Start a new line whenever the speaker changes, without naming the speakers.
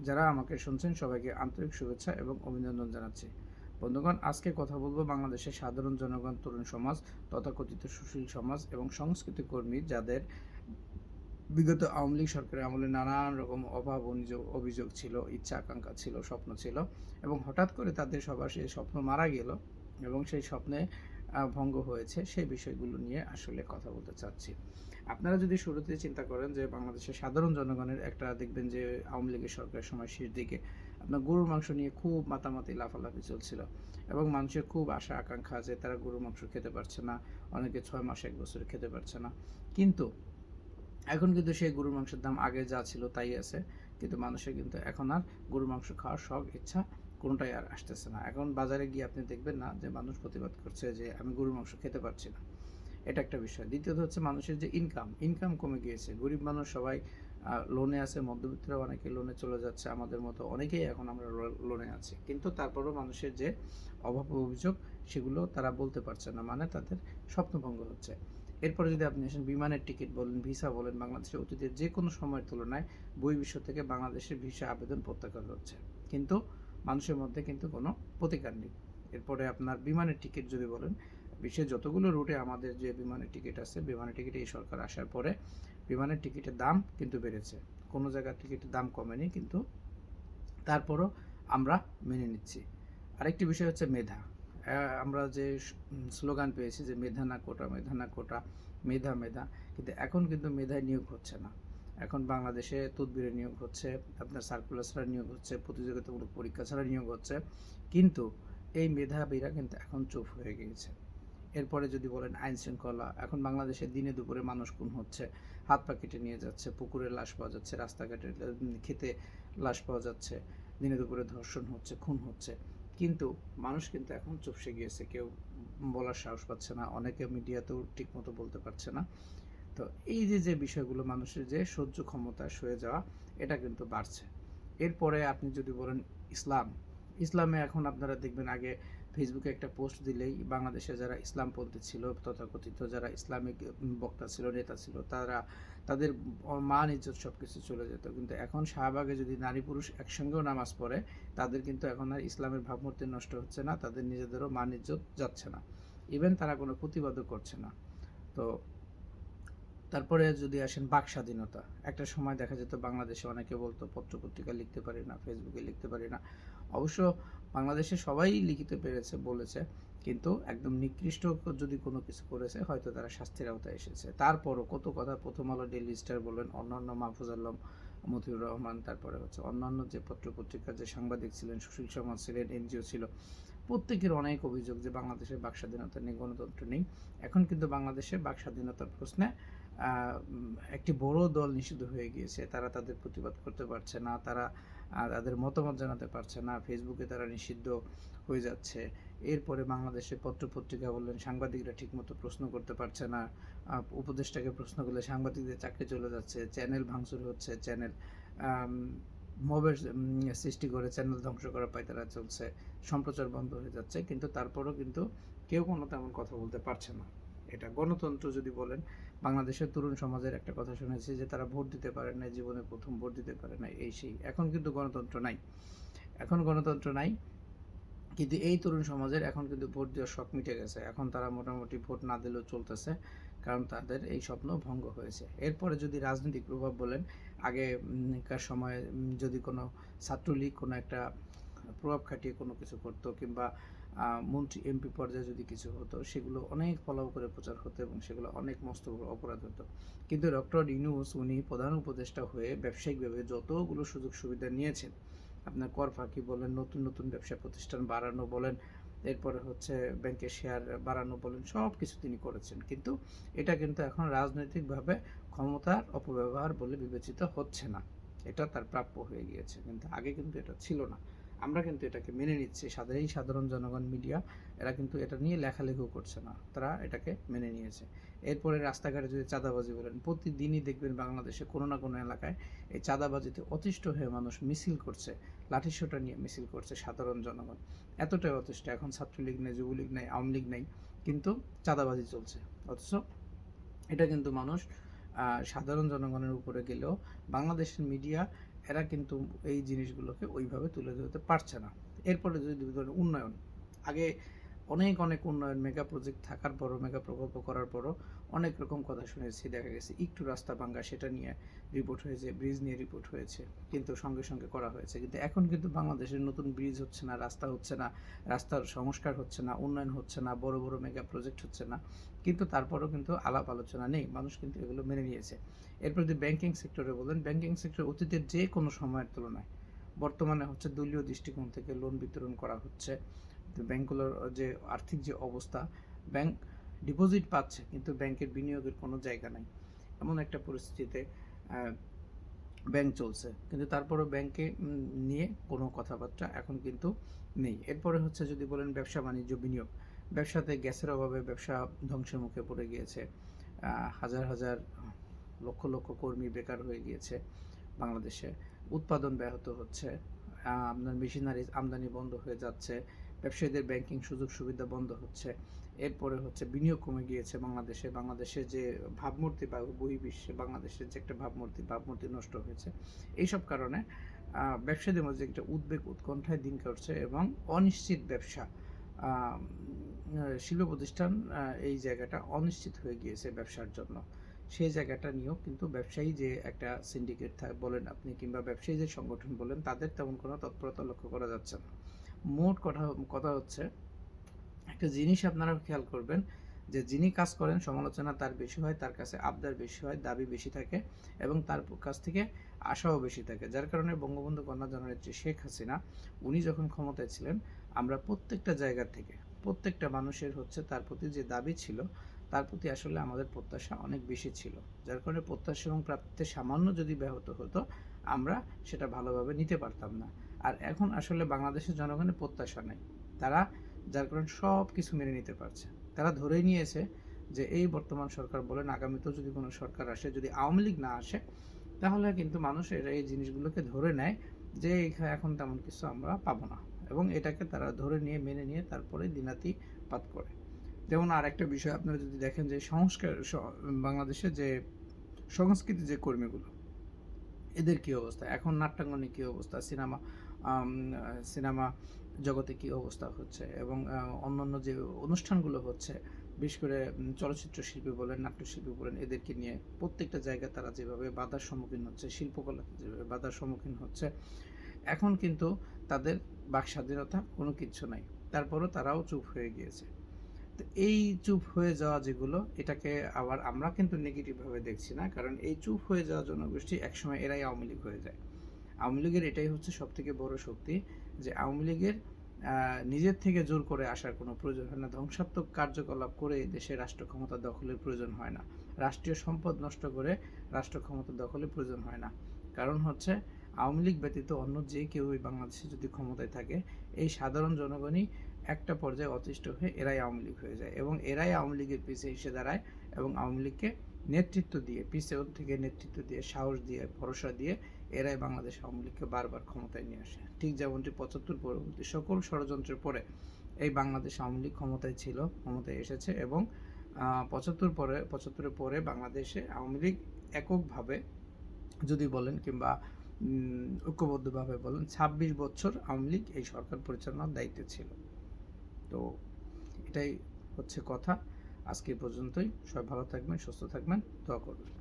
যারা আমাকে শুনছেন, সবাইকে আন্তরিক শুভেচ্ছা এবং অভিনন্দন জানাচ্ছি। বন্ধুগণ, আজকে কথা বলব বাংলাদেশের সাধারণ জনগণ, তরুণ সমাজ, তথাকথিত সুশীল সমাজ এবং সংস্কৃতি কর্মী যাদের বিগত আওয়ামী লীগ সরকারের আমলে নানান রকম অভাব, অভিযোগ অভিযোগ ছিল, ইচ্ছা, আকাঙ্ক্ষা ছিল, স্বপ্ন ছিল এবং হঠাৎ করে তাদের সবার সেই স্বপ্ন মারা গেল এবং সেই স্বপ্নে ভঙ্গ হয়েছে, সেই বিষয়গুলো নিয়ে আসলে কথা বলতে চাচ্ছি। আপনারা যদি শুরুতে চিন্তা করেন যে বাংলাদেশের সাধারণ জনগণের একটা দেখবেন যে আওয়ামী লীগের সরকারের সময় শেষ দিকে, আপনার গরুর মাংস নিয়ে খুব মাতামাতি, লাফালাফি চলছিল এবং মানুষের খুব আশা, আকাঙ্ক্ষা যে তারা গরুর মাংস খেতে পারছে না, অনেকে ছয় মাস, এক বছর খেতে পারছে না। কিন্তু এখন কিন্তু সেই গরুর মাংসের দাম আগে যা ছিল তাই আছে, কিন্তু মানুষের কিন্তু এখন আর গরুর মাংস খাওয়ার শখ, ইচ্ছা কোনোটাই আর আসতেছে না। এখন বাজারে গিয়ে আপনি দেখবেন না যে মানুষ প্রতিবাদ করছে যে আমি গরুর মাংস খেতে পারছি না। এটা একটা বিষয়। দ্বিতীয়ত হচ্ছে মানুষের যে ইনকাম ইনকাম কমে গিয়েছে। গরিব মানুষ সবাই লোনে আছে, মধ্যবিত্তরা অনেকে লোনে চলে যাচ্ছে, আমাদের মতো অনেকেই এখন আমরা লোনে আছি। কিন্তু তারপরেও মানুষের যে অভাব অভিযোগ, সেগুলো তারা বলতে পারছে না মানে তাদের স্বপ্নভঙ্গ হচ্ছে। এরপরে যদি আপনি আসেন বিমানের টিকিট বলেন, ভিসা বলেন, বাংলাদেশের অতীতের যে কোনো সময়ের তুলনায় বহির্বিশ্ব থেকে বাংলাদেশের ভিসা আবেদন প্রত্যাখ্যান হচ্ছে। কিন্তু মানুষের মধ্যে কিন্তু কোনো প্রতিকার নেই। এরপরে আপনার বিমানের টিকিট যদি বলেন, বিশ্বের যতগুলো রুটে আমাদের যে বিমানের টিকিট আছে, বিমানের টিকিটে এই সরকার আসার পরে বিমানের টিকিটের দাম কিন্তু বেড়েছে। কোনো জায়গার টিকিটের দাম কমেনি, কিন্তু তারপরও আমরা মেনে নিচ্ছি। আরেকটি বিষয় হচ্ছে মেধা। আমরা যে স্লোগান পেয়েছি যে মেধা না কোটা, মেধা না কোটা, মেধা মেধা, কিন্তু এখন কিন্তু মেধায় নিয়োগ হচ্ছে না। এখন বাংলাদেশে তদবিরে নিয়োগ হচ্ছে, আপনার সার্কুলার ছাড়া নিয়োগ হচ্ছে, প্রতিযোগিতামূলক পরীক্ষা ছাড়া নিয়োগ হচ্ছে। কিন্তু এই মেধাবীরা কিন্তু এখন চুপ হয়ে গিয়েছে। এরপরে যদি বলেন আইন শৃঙ্খলা, এখন বাংলাদেশে দিনে দুপুরে মানুষ খুন হচ্ছে, হাত পা কেটে নিয়ে যাচ্ছে, পুকুরে লাশ পাওয়া যাচ্ছে, রাস্তাঘাটে খেতে লাশ পাওয়া যাচ্ছে, দিনে দুপুরে ধর্ষণ হচ্ছে, খুন হচ্ছে। কিন্তু মানুষ কিন্তু এখন চুপসে গিয়েছে, কেউ বলার সাহস পাচ্ছে না, অনেকে মিডিয়াতেও ঠিকমতো বলতে পারছে না। তো এই যে যে বিষয়গুলো মানুষের যে সহ্য ক্ষমতা সয়ে যাওয়া, এটা কিন্তু বাড়ছে। এরপরে আপনি যদি বলেন ইসলাম, ইসলামে এখন আপনারা দেখবেন আগে ফেসবুকে একটা পোস্ট দিলেই বাংলাদেশে যারা ইসলাম ইসলামপন্থী ছিল, তথাকথিত যারা ইসলামিক বক্তা ছিল, নেতা ছিল, তারা, তাদের মান, ইজ্জত সব কিছু চলে যেত। কিন্তু এখন শাহবাগে যদি নারী পুরুষ একসঙ্গেও নামাজ পড়ে, তাদের কিন্তু এখন আর ইসলামের ভাবমূর্তি নষ্ট হচ্ছে না, তাদের নিজেদেরও মান, ইজ্জত যাচ্ছে না। ইভেন তারা কোনো প্রতিবাদও করছে না। তো তারপরে যদি আসেন বাক স্বাধীনতা, একটা সময় দেখা যেত বাংলাদেশে অনেকে বলতো, পত্রপত্রিকা লিখতে পারি না, ফেসবুকে লিখতে পারি না। অবশ্য বাংলাদেশে সবাই লিখিতে পেরেছে, বলেছে, কিন্তু একদম নিকৃষ্ট যদি কোনো কিছু করেছে, হয়তো তারা শাস্তির আওতায় এসেছে। তারপরও কত কথা প্রথম আলো ডেইলি স্টার বলেন অন্যান্য মাহফুজ আলম, মতিউর রহমান, তারপরে হচ্ছে অন্যান্য যে পত্রপত্রিকার যে সাংবাদিক ছিলেন, সুশীল সমাজ ছিলেন, এনজিও ছিল, প্রত্যেকের অনেক অভিযোগ যে বাংলাদেশের বাক স্বাধীনতা নেই গণতন্ত্র নেই। এখন কিন্তু বাংলাদেশে বাক স্বাধীনতার প্রশ্নে একটি বড় দল নিষিদ্ধ হয়ে গিয়েছে, তারা তাদের প্রতিবাদ করতে পারছে না, তারা তাদের মতামত জানাতে পারছে না, ফেসবুকে তারা নিষিদ্ধ হয়ে যাচ্ছে। এরপরে বাংলাদেশে পত্রপত্রিকা বললেন, সাংবাদিকরা ঠিকমতো প্রশ্ন করতে পারছে না উপদেষ্টাকে প্রশ্ন করলে সাংবাদিকদের চাকরি চলে যাচ্ছে, চ্যানেল ভাঙচুর হচ্ছে, চ্যানেল মবের সৃষ্টি করে চ্যানেল ধ্বংস করার পায়তারা চলছে, সম্প্রচার বন্ধ হয়ে যাচ্ছে, কিন্তু তারপরও কিন্তু কেউ কোনো তেমন কথা বলতে পারছে না। এটা গণতন্ত্র যদি বলেন বাংলাদেশের তরুণ সমাজের একটা কথা শুনেছি যে তারা ভোট দিতে পারে না জীবনে প্রথম ভোট দিতে পারে না এই সেই। এখন কিন্তু গণতন্ত্র নাই। এখন গণতন্ত্র নাই কিন্তু এই তরুণ সমাজের এখন কিন্তু ভোট দেওয়ার শখ মিটে গেছে। এখন তারা মোটামুটি ভোট না দিলেও চলতেছে কারণ তাদের এই স্বপ্ন ভঙ্গ হয়েছে। এরপরে যদি রাজনৈতিক প্রভাব বলেন আগে উম, কার সময় যদি কোনো ছাত্রলীগ কোনো একটা প্রভাব খাটিয়ে কোনো কিছু করতো কিংবা মন্ত্রী, এমপি পর্যায়ে যদি কিছু হতো, সেগুলো অনেক ফলো করে প্রচার হতো এবং সেগুলো অনেক মস্ত অপরাধ হতো। কিন্তু ডক্টর ইউনুস, উনি প্রধান উপদেষ্টা হয়ে ব্যবসায়িকভাবে যতগুলো সুযোগ সুবিধা নিয়েছেন, আপনার কর ফাঁকি বলেন, নতুন নতুন ব্যবসা প্রতিষ্ঠান বাড়ানো বলেন, এরপরে হচ্ছে ব্যাংকের শেয়ার বাড়ানো বলেন, সব কিছু তিনি করেছেন। কিন্তু এটা কিন্তু এখন রাজনৈতিকভাবে ক্ষমতার অপব্যবহার বলে বিবেচিত হচ্ছে না। এটা তার প্রাপ্য হয়ে গিয়েছে। কিন্তু আগে কিন্তু এটা ছিল না। আমরা কিন্তু এটাকে মেনে নিচ্ছি। সাধারণ সাধারণ জনগণ মিডিয়া এরা কিন্তু এটা নিয়ে লেখালেখিও করছে না। তারা এটাকে মেনে নিয়েছে। এরপরে রাস্তাঘাটে যদি চাঁদাবাজি বলেন, প্রতিদিনই দেখবেন বাংলাদেশে কোনো না কোনো এলাকায় এই চাঁদাবাজিতে অতিষ্ঠ হয়ে মানুষ মিছিল করছে, লাঠিসোঁটা নিয়ে মিছিল করছে সাধারণ জনগণ। এতটাই অতিষ্ঠ। এখন ছাত্রলীগ নেই, যুবলীগ নেই, আওয়ামী লীগ নেই, কিন্তু চাঁদাবাজি চলছে। অথচ এটা কিন্তু মানুষ সাধারণ জনগণের উপরে গেলেও বাংলাদেশের মিডিয়া এরা কিন্তু এই জিনিসগুলোকে ওইভাবে তুলে ধরতে পারছে না। এরপরে যদি ধরেন উন্নয়ন, আগে অনেক অনেক উন্নয়ন মেগা প্রজেক্ট থাকার পরও মেগা প্রকল্প করার পরও অনেক রকম কথা শুনেছি, দেখা গেছে একটু রাস্তা ভাঙ্গা সেটা নিয়ে রিপোর্ট হয়েছে ব্রিজ নিয়ে রিপোর্ট হয়েছে, কিন্তু সঙ্গে সঙ্গে করা হয়েছে। কিন্তু এখন কিন্তু বাংলাদেশের নতুন ব্রিজ হচ্ছে না, রাস্তা হচ্ছে না, রাস্তার সংস্কার হচ্ছে না, উন্নয়ন হচ্ছে না, বড় বড় মেগা প্রজেক্ট হচ্ছে না, কিন্তু তারপরেও কিন্তু আলাপ আলোচনা নেই, মানুষ কিন্তু এগুলো মেনে নিয়েছে। এরপর যদি ব্যাংকিং সেক্টরে বলেন ব্যাংকিং সেক্টর অতীতের যে কোনো সময়ের তুলনায় বর্তমানে হচ্ছে দলীয় দৃষ্টিকোণ থেকে লোন বিতরণ করা হচ্ছে। ব্যাংকগুলোর যে আর্থিক যে অবস্থা ব্যাংক ডিপোজিট পাচ্ছে, কিন্তু ব্যাংকের বিনিয়োগের কোনো জায়গা নাই। এমন একটা পরিস্থিতিতে ব্যাংক চলছে। কিন্তু তারপরে ব্যাংকে নিয়ে কোনো কথাবার্তা এখন কিন্তু নেই। এরপরে হচ্ছে যদি বলেন ব্যবসা বাণিজ্য বিনিয়োগ, ব্যবসাতে গ্যাসের অভাবে ব্যবসা ধ্বংসের মুখে পড়ে গিয়েছে। হাজার হাজার লক্ষ লক্ষ কর্মী বেকার হয়ে গিয়েছে বাংলাদেশে। উৎপাদন ব্যাহত হচ্ছে। আপনার মেশিনারি আমদানি বন্ধ হয়ে যাচ্ছে। ব্যবসায়ীদের ব্যাংকিং সুযোগ সুবিধা বন্ধ হচ্ছে। এরপরে হচ্ছে বিনিয়োগ কমে গিয়েছে বাংলাদেশে। বাংলাদেশে যে ভাবমূর্তি বা বহির্বিশ্বে বাংলাদেশের যে একটা ভাবমূর্তি ভাবমূর্তি নষ্ট হয়েছে। এইসব কারণে ব্যবসায়ীদের মধ্যে একটা উদ্বেগ উৎকণ্ঠায় দিন কাটছে এবং অনিশ্চিত ব্যবসা শিল্প প্রতিষ্ঠান এই জায়গাটা অনিশ্চিত হয়ে গিয়েছে ব্যবসার জন্য। সেই জায়গাটা নিয়েও কিন্তু ব্যবসায়ী যে একটা সিন্ডিকেট বলেন আপনি কিংবা ব্যবসায়ী যে সংগঠন বলেন, তাদের তেমন কোনো তৎপরতা লক্ষ্য করা যাচ্ছে না। মোট কথা কথা হচ্ছে, একটা জিনিস আপনারা খেয়াল করবেন যে যিনি কাজ করেন, সমালোচনা তার বেশি হয়, তার কাছে আবদার বেশি হয়, দাবি বেশি থাকে এবং তার কাছ থেকে আশাও বেশি থাকে। যার কারণে বঙ্গবন্ধু কন্যা জননেত্রী শেখ হাসিনা, উনি যখন ক্ষমতায় ছিলেন, আমরা প্রত্যেকটা জায়গা থেকে প্রত্যেকটা মানুষের হচ্ছে তার প্রতি যে দাবি ছিল তার প্রতি আসলে আমাদের প্রত্যাশা অনেক বেশি ছিল। যার কারণে প্রত্যাশা এবং প্রাপ্তিতে সামান্য যদি ব্যাহত হতো, আমরা সেটা ভালোভাবে নিতে পারতাম না। আর এখন আসলে বাংলাদেশের জনগণের প্রত্যাশা নেই। তারা, যার কারণে সব কিছু মেনে নিতে পারছে। তারা ধরেই নিয়েছে যে, এই বর্তমান সরকার বলেন, আগামীতেও যদি কোনো সরকার আসে, যদি আওয়ামী লীগ না আসে, তাহলে কিন্তু মানুষ এরা এই জিনিসগুলোকে ধরে নেয় যে এখন তেমন কিছু আমরা পাবো না। এবং এটাকে তারা ধরে নিয়ে, মেনে নিয়ে তারপরে দিনাতিপাত করে। যেমন আর একটা বিষয় আপনারা যদি দেখেন যে সংস্কার বাংলাদেশে যে সংস্কৃতি যে কর্মীগুলো, এদের কি অবস্থা? এখন নাট্যাঙ্গনে কি অবস্থা? সিনেমা সিনেমা জগতে কি অবস্থা হচ্ছে? এবং অন্যান্য যে অনুষ্ঠানগুলো হচ্ছে, বিশেষ করে চলচ্চিত্র শিল্পী বলেন, নাট্যশিল্পী বলেন, এদেরকে নিয়ে প্রত্যেকটা জায়গায় তারা যেভাবে বাধার সম্মুখীন হচ্ছে, শিল্পকলা যেভাবে বাধার সম্মুখীন হচ্ছে, এখন কিন্তু তাদের বাক স্বাধীনতা কোনো কিছু নাই। তারপরও তারাও চুপ হয়ে গিয়েছে। এই চুপ হয়ে যাওয়া যেগুলো, এটাকে আবার আমরা কিন্তু নেগেটিভভাবে দেখছি না, কারণ এই চুপ হয়ে যাওয়া জনগোষ্ঠী একসময় এরাই আওয়ামী লীগ হয়ে যায়। আওয়ামী লীগের এটাই হচ্ছে সব থেকে বড় শক্তি, যে আওয়ামী লীগের নিজের থেকে জোর করে আসার কোনো প্রয়োজন হয় না, ধ্বংসাত্মক কার্যকলাপ করে দেশে রাষ্ট্র ক্ষমতা দখলের প্রয়োজন হয় না। রাষ্ট্রীয় সম্পদ নষ্ট করে রাষ্ট্র ক্ষমতা দখলের প্রয়োজন হয় না। কারণ হচ্ছে, আওয়ামী লীগ ব্যতীত অন্য যে কেউ বাংলাদেশে যদি ক্ষমতায় থাকে, এই সাধারণ জনগণই একটা পর্যায়ে অতিষ্ঠ হয়ে এরাই আওয়ামী লীগ হয়ে যায় এবং এরাই আওয়ামী লীগের পিছে এসে দাঁড়ায় এবং আওয়ামী লীগকে নেতৃত্ব দিয়ে, পিছে ওর থেকে নেতৃত্ব দিয়ে, সাহস দিয়ে, ভরসা দিয়ে এরাই বাংলাদেশ আওয়ামী লীগকে বারবার ক্ষমতায় নিয়ে আসে। ঠিক যেমনটি পঁচাত্তর পরবর্তী সকল ষড়যন্ত্রের পরে এই বাংলাদেশ আওয়ামী লীগ ক্ষমতায় ছিল, ক্ষমতায় এসেছে এবং পঁচাত্তর পরে, পঁচাত্তরের পরে বাংলাদেশে আওয়ামী লীগ এককভাবে যদি বলেন কিংবা ঐক্যবদ্ধভাবে বলেন, ছাব্বিশ বছর আওয়ামী লীগ এই সরকার পরিচালনার দায়িত্বে ছিল। তো এটাই হচ্ছে কথা। আজকে পর্যন্তই। সবাই ভালো থাকবেন সুস্থ থাকবেন। দোয়া করবেন।